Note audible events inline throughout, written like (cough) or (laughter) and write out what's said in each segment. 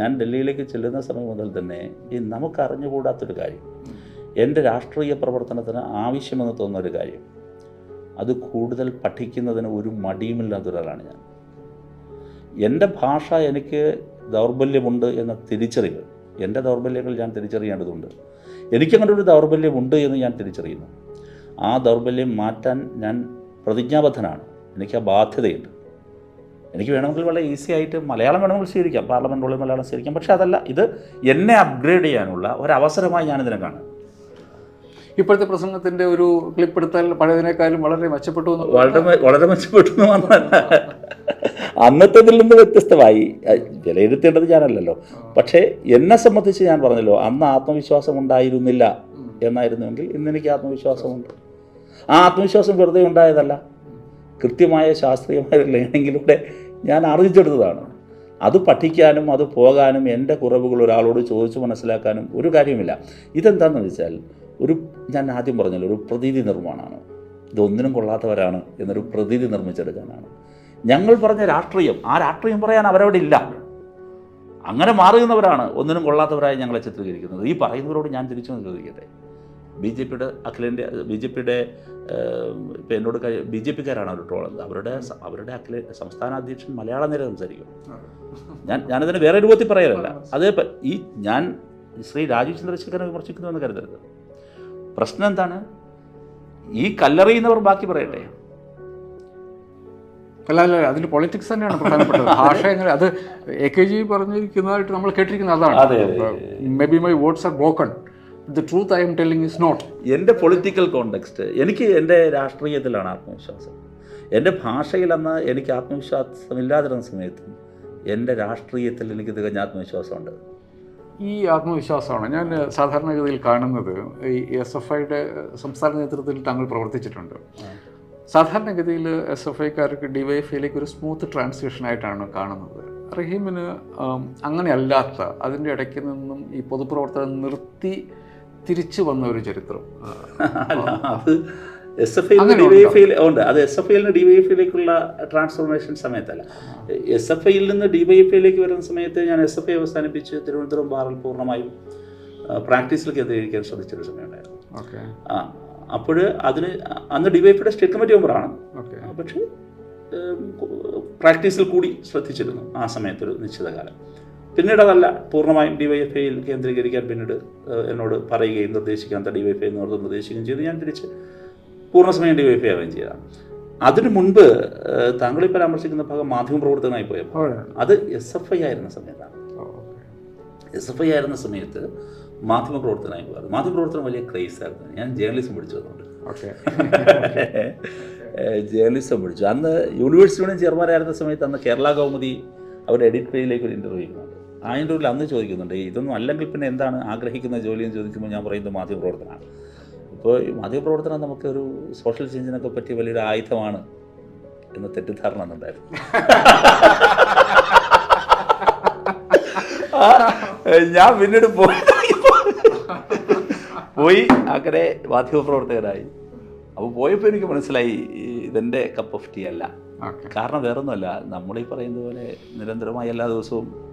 ഞാൻ ഡൽഹിയിലേക്ക് ചെല്ലുന്ന സമയം മുതൽ തന്നെ ഈ നമുക്ക് അറിഞ്ഞുകൂടാത്തൊരു കാര്യം. എന്റെ രാഷ്ട്രീയ പ്രവർത്തനത്തിന് ആവശ്യമെന്ന് തോന്നുന്ന ഒരു കാര്യം. അത് കൂടുതൽ പഠിക്കുന്നതിന് ഒരു മടിയുമില്ലാത്തൊരാളാണ് ഞാൻ. എന്റെ ഭാഷ എനിക്ക് ദൗർബല്യമുണ്ട് എന്ന തിരിച്ചറിവ് എന്റെ ദൗർബല്യങ്ങൾ ഞാൻ തിരിച്ചറിയേണ്ടതുണ്ട്. എനിക്കങ്ങനെ ഒരു ദൗർബല്യമുണ്ട് എന്ന് ഞാൻ തിരിച്ചറിയുന്നു. ആ ദൗർബല്യം മാറ്റാൻ ഞാൻ പ്രതിജ്ഞാബദ്ധനാണ്. എനിക്ക് ആ ബാധ്യതയുണ്ട്. എനിക്ക് വേണമെങ്കിൽ വളരെ ഈസി ആയിട്ട് മലയാളം വേണമെങ്കിൽ സ്വീകരിക്കാം പാർലമെന്റുള്ളിൽ മലയാളം സ്വീകരിക്കാം പക്ഷേ അതല്ല ഇത് എന്നെ അപ്ഗ്രേഡ് ചെയ്യാനുള്ള ഒരവസരമായി ഞാനിതിനെ കാണും. ഇപ്പോഴത്തെ പ്രസംഗത്തിന്റെ ഒരു ക്ലിപ്പ് എടുത്താൽ പഴയതിനേക്കാളും വളരെ മെച്ചപ്പെട്ടു വളരെ വളരെ മെച്ചപ്പെട്ടു എന്ന് മാത്രമല്ല. അന്നത്തേതിൽ നിന്ന് വ്യത്യസ്തമായി വിലയിരുത്തേണ്ടത് ഞാനല്ലല്ലോ. പക്ഷേ എന്നെ സംബന്ധിച്ച് ഞാൻ പറഞ്ഞല്ലോ അന്ന് ആത്മവിശ്വാസം ഉണ്ടായിരുന്നില്ല എന്നായിരുന്നുവെങ്കിൽ ഇന്ന് എനിക്ക് ആത്മവിശ്വാസമുണ്ട്. ആ ആത്മവിശ്വാസം വെറുതെ ഉണ്ടായതല്ല. കൃത്യമായ ശാസ്ത്രീയമായ ലേണിങ്ങിലൂടെ ഞാൻ അറിയിച്ചെടുത്തതാണ്. അത് പഠിക്കാനും അത് പോകാനും എന്റെ കുറവുകൾ ഒരാളോട് ചോദിച്ച് മനസ്സിലാക്കാനും ഒരു കാര്യമില്ല ഇതെന്താണെന്ന് വെച്ചാൽ ഒരു ഞാൻ ആദ്യം പറഞ്ഞല്ലോ ഒരു പ്രതീതി നിർമ്മാണമാണ്. ഇതൊന്നിനും കൊള്ളാത്തവരാണ് എന്നൊരു പ്രതീതി നിർമ്മിച്ചെടുക്കാനാണ്. ഞങ്ങൾ പറഞ്ഞ രാഷ്ട്രീയം ആ രാഷ്ട്രീയം പറയാൻ അവരവിടെ ഇല്ല. അങ്ങനെ മാറുന്നവരാണ് ഒന്നിനും കൊള്ളാത്തവരായി ഞങ്ങളെ ചിത്രീകരിക്കുന്നത്. ഈ പറയുന്നവരോട് ഞാൻ തിരിച്ചു ചോദിക്കട്ടെ ബി ജെ പിയുടെ അഖിലേന്ത്യ ബി ജെ പിയുടെ ഇപ്പം എന്നോട് ബി ജെ പിക്കാരാണ് അവർ ട്രോളുന്നത് അവരുടെ അവരുടെ അഖില സംസ്ഥാന അധ്യക്ഷൻ മലയാളം നേരെ സംസാരിക്കും. ഞാൻ ഞാനതിന് വേറെ രൂപത്തിൽ പറയലല്ല അതേ ഈ ഞാൻ ശ്രീ രാജീവ് ചന്ദ്രശേഖരനെ വിമർശിക്കുന്നു എന്ന് കരുതരുത്. പ്രശ്നം എന്താണ്? ഈ കല്ലറി എന്നവർ ബാക്കി പറയട്ടെ. അല്ല അല്ല അതിന് പൊളിറ്റിക്സ് തന്നെയാണ് പ്രധാനപ്പെട്ടത്. ഭാഷ എങ്ങനെ അത് എ കെ ജി പറഞ്ഞിരിക്കുന്നതായിട്ട് നമ്മൾ കേട്ടിരിക്കുന്നത് അതാണ്. അതെ, may be my votes are broken the truth I am telling is not എന്റെ പൊളിറ്റിക്കൽ കോണ്ടെക്സ്റ്റ് എനിക്ക് എന്റെ രാഷ്ട്രീയത്തിലാണ് ആത്മവിശ്വാസം. എന്റെ ഭാഷയിലെന്ന് എനിക്ക് എനിക്ക് ആത്മവിശ്വാസമില്ലാതിരുന്ന സമയത്ത് എന്റെ രാഷ്ട്രീയത്തിൽ എനിക്ക് തികഞ്ഞ ആത്മവിശ്വാസമുണ്ട്. ഈ ആത്മവിശ്വാസമാണ് ഞാൻ സാധാരണഗതിയിൽ കാണുന്നത്. ഈ എസ് എഫ് ഐയുടെ സംസ്ഥാന നേതൃത്വത്തിൽ താങ്കൾ പ്രവർത്തിച്ചിട്ടുണ്ട്. സാധാരണഗതിയിൽ എസ് എഫ് ഐക്കാർക്ക് ഡിവൈഎഫ്ഐയിലേക്ക് ഒരു സ്മൂത്ത് ട്രാൻസ്ലേഷനായിട്ടാണ് കാണുന്നത്. റഹീമിന് അങ്ങനെയല്ലാത്ത അതിന്റെ ഇടയ്ക്ക് നിന്നും ഈ പൊതുപ്രവർത്തനം നിർത്തി തിരിച്ചു വന്ന ഒരു ചരിത്രം. (laughs) അത് എസ് എഫ് ഐ എഫ് ഡിവൈഎഫ്ഐയിൽ ഉണ്ട്. അത് എസ് എഫ് ഐയിൽ നിന്ന് ഐയിലേക്കുള്ള ട്രാൻസ്ഫോർമേഷൻ സമയത്തല്ല. എസ് എഫ് ഐയിൽ നിന്ന് ഡിവൈഎഫ്ഐയിലേക്ക് വരുന്ന സമയത്ത് ഞാൻ എസ് എഫ് ഐ അവസാനിപ്പിച്ച് തിരുവനന്തപുരം ബാറിൽ പൂർണമായും പ്രാക്ടീസിൽ കേന്ദ്രീകരിക്കാൻ ശ്രമിച്ചൊരു സമയമുണ്ടായിരുന്നു. ആ അപ്പോൾ അതിന് അന്ന് ഡിവൈഎഫ്ഐയുടെ സ്റ്റേറ്റ് കമ്മിറ്റി മെമ്പറാണ് പക്ഷേ പ്രാക്ടീസിൽ കൂടി ശ്രദ്ധിച്ചിരുന്നു ആ സമയത്തൊരു നിശ്ചിത കാലം പിന്നീട് അതല്ല പൂർണമായും ഡിവൈഎഫ്ഐയിൽ കേന്ദ്രീകരിക്കാൻ പിന്നീട് എന്നോട് പറയുകയും നിർദ്ദേശിക്കാൻ ഡിവൈഎഫ്ഐ എന്നോട് നിർദ്ദേശിക്കുകയും ചെയ്ത്. ഞാൻ തിരിച്ച് പൂർണസമയം ഡിവൈഎഫ്ഐ ആവുകയും ചെയ്തതാണ് അതിനു മുൻപ് താങ്കൾ ഈ പരാമർശിക്കുന്ന ഭാഗം മാധ്യമപ്രവർത്തകനായി പോയപ്പോൾ അത്. എസ് എഫ് ഐ ആയിരുന്ന സമയത്താണ്. എസ് എഫ് ഐ ആയിരുന്ന സമയത്ത് മാധ്യമപ്രവർത്തകനായി പോയത്. മാധ്യമപ്രവർത്തനം വലിയ ക്രേസ് ആയിരുന്നു. ഞാൻ ജേർണലിസം പഠിച്ചു വന്നുകൊണ്ട് ജേർണലിസം പഠിച്ചു. അന്ന് യൂണിവേഴ്സിറ്റിയുടെ ചെയർമാനായിരുന്ന സമയത്ത് അന്ന് കേരള കൗമുദി അവരുടെ എഡിറ്റ് പേജിലേക്ക് ഒരു ഇന്റർവ്യൂ ചെയ്യുന്നുണ്ട് ആ ഇന്റർവ്യൂവിൽ അന്ന് ചോദിക്കുന്നുണ്ട് ഇതൊന്നും അല്ലെങ്കിൽ പിന്നെ എന്താണ് ആഗ്രഹിക്കുന്ന ജോലി? എന്ന് ചോദിക്കുമ്പോൾ ഞാൻ പറയുന്നത് മാധ്യമപ്രവർത്തനമാണ്. ഇപ്പോൾ ഈ മാധ്യമപ്രവർത്തനം നമുക്കൊരു സോഷ്യൽ ചേഞ്ചിനൊക്കെ പറ്റിയ വലിയൊരു ആയുധമാണ് എന്ന തെറ്റിദ്ധാരണ എന്നുണ്ടായിരുന്നു ഞാൻ പിന്നീട് പോയി. പോയി അങ്ങനെ മാധ്യമപ്രവർത്തകനായി അപ്പോൾ പോയപ്പോൾ എനിക്ക് മനസ്സിലായി ഇതെന്റെ കപ്പ് ഓഫ് ടീ അല്ല. കാരണം വേറൊന്നുമല്ല നമ്മളീ പറയുന്ന പോലെ നിരന്തരമായി എല്ലാ ദിവസവും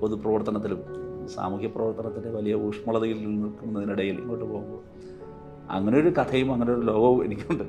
പൊതുപ്രവർത്തനത്തിലും സാമൂഹ്യ പ്രവർത്തനത്തിന്റെ വലിയ ഊഷ്മളതയിൽ നിൽക്കുന്നതിനിടയിൽ ഇങ്ങോട്ട് പോകുമ്പോൾ അങ്ങനെ ഒരു കഥയും അങ്ങനെ ഒരു ലോകവും എനിക്കുണ്ട്.